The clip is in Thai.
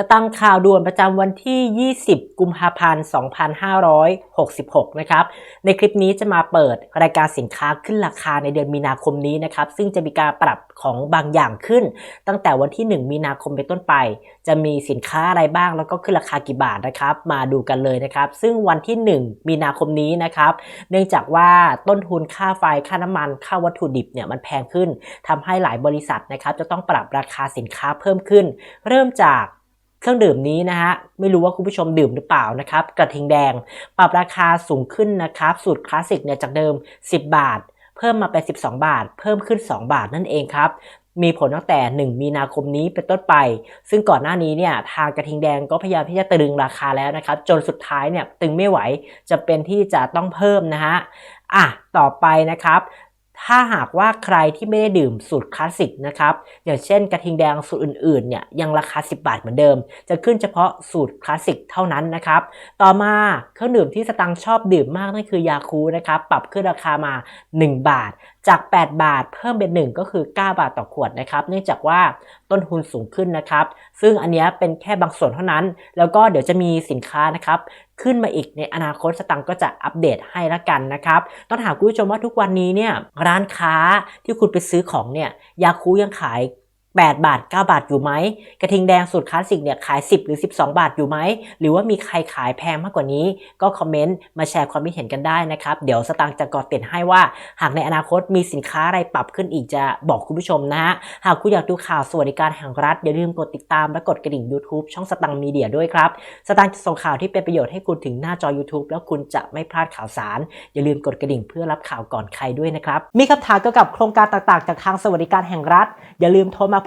สตังข่าวด่วนประจำวันที่ 20 กุมภาพันธ์ 2566 นะครับ ในคลิปนี้จะมาเปิดรายการสินค้าขึ้นราคาในเดือนมีนาคมนี้นะครับ ซึ่งจะมีการปรับของบางอย่างขึ้น ตั้งแต่วันที่ 1 มีนาคมเป็นต้นไป จะมีสินค้าอะไรบ้างแล้วก็ขึ้นราคากี่บาทนะครับ มาดูกันเลยนะครับ ซึ่งวันที่ 1 มีนาคมนี้นะครับ เนื่องจากว่าต้นทุนค่าไฟค่าน้ำมันค่าวัตถุดิบเนี่ยมันแพงขึ้นทำให้หลายบริษัทนะครับจะต้องปรับราคาสินค้าเพิ่มขึ้น เริ่มจาก เครื่องดื่มนี้นะฮะไม่รู้ว่าคุณผู้ชมดื่มหรือเปล่านะครับกระทิงแดง ปรับราคาสูงขึ้นนะครับสูตรคลาสสิกเนี่ยจากเดิม 10 บาท เพิ่มมาเป็น 12 บาท เพิ่มขึ้น 2 บาทนั่นเองครับมีผลตั้งแต่ 1 มีนาคมนี้เป็นต้นไป ซึ่งก่อนหน้านี้เนี่ยทางกระทิงแดงก็พยายามที่จะตรึงราคาแล้วนะครับ จนสุดท้ายเนี่ยตึงไม่ไหวจะเป็นที่จะต้องเพิ่มนะฮะอะต่อไปนะครับ ถ้าหากว่าใครที่ไม่ได้ดื่มสูตรคลาสสิกนะครับ อย่างเช่นกระทิงแดงสูตรอื่นๆเนี่ยยังราคา 10 บาทเหมือนเดิม จะขึ้นเฉพาะสูตรคลาสสิกเท่านั้นนะครับ ต่อมาเครื่องดื่มที่สตังชอบดื่มมากนั่นคือยาคูนะครับ ปรับขึ้นราคามา 1 บาท จาก 8 บาท เพิ่มเป็น 1 ก็คือ 9 บาทต่อขวดนะครับ เนื่องจากว่าต้นทุนสูงขึ้นนะครับ ซึ่งอันนี้เป็นแค่บางส่วนเท่านั้น แล้วก็เดี๋ยวจะมีสินค้านะครับ ขึ้นมาอีกในอนาคตสตังค์ก็จะอัปเดตให้ละกันนะครับต้องถามคุณผู้ชมว่าทุกวันนี้เนี่ยร้านค้าที่คุณไปซื้อของเนี่ยยาคูยังขาย 8 บาท 9 บาทอยู่ไหม กระทิงแดงสูตรคลาสสิกเนี่ยขาย 10 หรือ 12 บาทอยู่ไหม หรือว่ามีใครขายแพงมากกว่านี้ ก็คอมเมนต์มาแชร์ความคิดเห็นกันได้นะครับ เดี๋ยวสตางค์จะกอดติดให้ว่า หากในอนาคตมีสินค้าอะไรปรับขึ้นอีกจะบอกคุณผู้ชมนะฮะ หากคุณอยากดูข่าวสวัสดิการแห่งรัฐ อย่าลืมกดติดตามและกดกระดิ่ง YouTube ช่องสตังค์มีเดียด้วยครับ สตางค์จะส่งข่าวที่เป็นประโยชน์ให้คุณถึงหน้าจอ YouTube แล้วคุณจะไม่พลาดข่าวสาร อย่าลืมกดกระดิ่งเพื่อรับข่าวก่อนใครด้วยนะครับ มีคำถามเกี่ยวกับโครงการต่างๆ จากทางสวัสดิการแห่งรัฐ อย่าลืมโทรมา